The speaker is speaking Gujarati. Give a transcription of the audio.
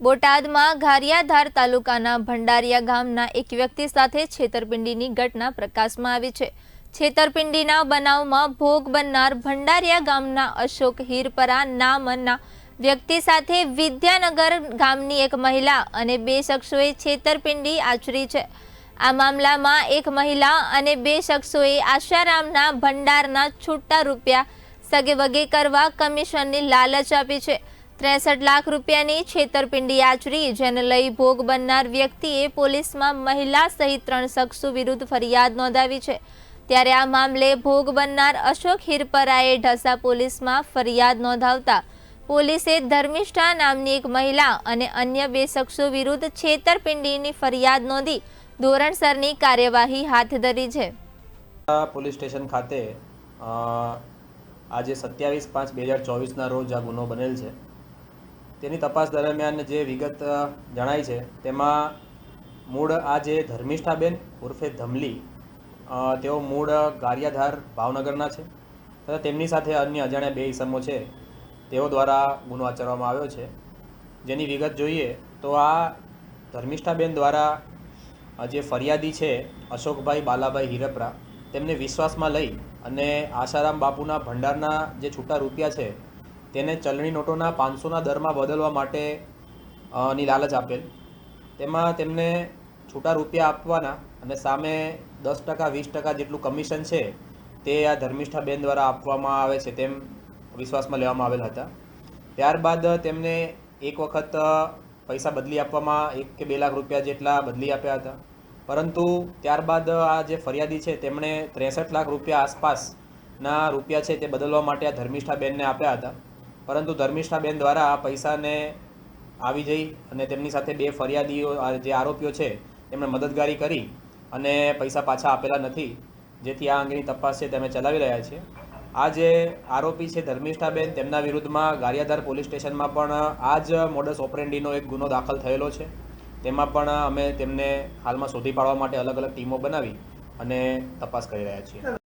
બોટાદમાં ઘારિયાધાર તાલુકાના ભંડારિયા ગામના એક વ્યક્તિ સાથે છેતરપિંડીની ઘટના પ્રકાશમાં આવી છે. છેતરપિંડીના બનાવમાં ભોગ બનનાર ભંડારિયા ગામના અશોક હીરપરા નામના વ્યક્તિ સાથે વિદ્યાનગર ગામની એક મહિલા અને બે શખ્સોએ છેતરપિંડી આચરી છે. આ મામલામાં એક મહિલા અને બે શખ્સોએ આશારામના ભંડારના છૂટા રૂપિયા સગે વગે કરવા કમિશનની લાલચ આપી છે. ત્રેસઠ લાખ રૂપિયાની છેતરપિંડી આચરી જેને લઈ ભોગ બનનાર વ્યક્તિએ પોલીસમાં મહિલા સહિત ત્રણ શખ્સો વિરુદ્ધ ફરિયાદ નોંધાવી છે. ત્યારે આ મામલે ભોગ બનનાર અશોક હિરપરાએ ઢસા પોલીસમાં ફરિયાદ નોંધાવતા પોલીસે ધર્મિષ્ઠા નામની એક મહિલા અને અન્ય બે શખ્સો વિરુદ્ધ છેતરપિંડીની ફરિયાદ નોંધી ધોરણસરની કાર્યવાહી હાથ ધરી છે. પોલીસ સ્ટેશન ખાતે આજે સત્યાવીસ પાંચ બે હજાર ચોવીસના રોજ આ ગુનો બનેલ છે. તેની તપાસ દરમિયાન જે વિગત જણાય છે, તેમાં મૂળ આ જે ધર્મિષ્ઠાબેન ઉર્ફે ધમલી તેઓ મૂળ ગારિયાધાર ભાવનગરના છે. તથા તેમની સાથે અન્ય અજાણ્યા બે ઇસમો છે, તેઓ દ્વારા ગુનો આચરવામાં આવ્યો છે. જેની વિગત જોઈએ તો આ ધર્મિષ્ઠાબેન દ્વારા જે ફરિયાદી છે, અશોકભાઈ બાલાભાઈ હિરપરા, તેમને વિશ્વાસમાં લઈ અને આશારામ બાપુના ભંડારના જે છૂટા રૂપિયા છે તેને ચલણી નોટોના પાંચસોના દરમાં બદલવા માટે ની લાલચ આપેલ. તેમાં તેમને છૂટા રૂપિયા આપવાના અને સામે દસ ટકા, વીસ ટકા જેટલું કમિશન છે તે આ ધર્મિષ્ઠાબેન દ્વારા આપવામાં આવે છે તેમ વિશ્વાસમાં લેવામાં આવેલ હતા. ત્યારબાદ તેમને એક વખત પૈસા બદલી આપવામાં એક કે બે લાખ રૂપિયા જેટલા બદલી આપ્યા હતા. પરંતુ ત્યારબાદ આ જે ફરિયાદી છે તેમણે ત્રેસઠ લાખ રૂપિયા આસપાસના રૂપિયા છે તે બદલવા માટે આ ધર્મિષ્ઠાબેનને આપ્યા હતા. પરંતુ ધર્મિષ્ઠાબેન દ્વારા આ પૈસાને આવી જઈ અને તેમની સાથે બે ફરિયાદીઓ જે આરોપીઓ છે તેમણે મદદગારી કરી અને પૈસા પાછા આપેલા નથી, જેથી આ અંગેની તપાસ છે તે ચલાવી રહ્યા છે આ જે આરોપી છે ધર્મિષ્ઠાબેન તેમના વિરુદ્ધમાં ગારિયાધાર પોલીસ સ્ટેશનમાં પણ આ જ મોડસ ઓપરેન્ડીનો એક ગુનો દાખલ થયેલો છે. તેમાં પણ અમે તેમને હાલમાં શોધી પાડવા માટે અલગ અલગ ટીમો બનાવી અને તપાસ કરી રહ્યા છીએ.